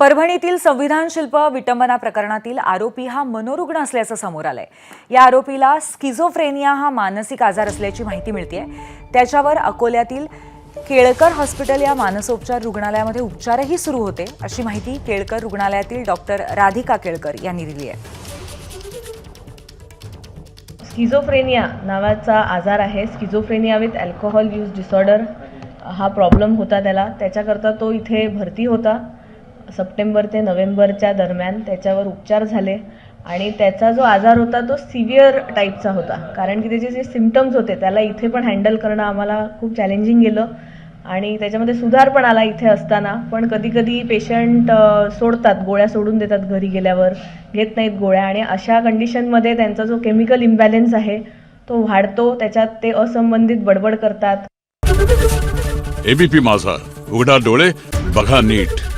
परभणीतील संविधान शिल्प विटंबना प्रकरणातील आरोपी हा मनोरुग्ण असल्याचं समोर आलंय. या आरोपीला स्किझोफ्रेनिया हा मानसिक आजार असल्याची माहिती मिळते त्याच्यावर अकोल्यातील केळकर हॉस्पिटल या मानसोपचार रुग्णालयामध्ये उपचारही सुरू होते अशी माहिती केळकर रुग्णालयातील डॉक्टर राधिका केळकर यांनी दिली आहे. स्किझोफ्रेनिया नावाचा आजार आहे. Schizophrenia with alcohol use disorder हा प्रॉब्लेम होता त्याला. त्याच्याकरता तो इथे भरती होता. सप्टेंबर ते नोव्हेंबरच्या दरम्यान त्याच्यावर उपचार झाले. आणि त्याचा जो आजार होता तो सिव्हिअर टाईपचा होता. कारण की त्याचे जे सिमटम्स होते त्याला इथे पण हँडल करणं आम्हाला खूप चॅलेंजिंग गेलं. आणि त्याच्यामध्ये सुधार पण आला इथे असताना. पण कधीकधी पेशंट सोडतात गोळ्या सोडून देतात घरी गेल्यावर. घेत नाहीत गोळ्या. आणि अशा कंडिशनमध्ये त्यांचा जो केमिकल इम्बॅलन्स आहे तो वाढतो. त्याच्यात ते असंबंधित बडबड करतात. एबीपी माझा. उघडा डोळे बघा नीट.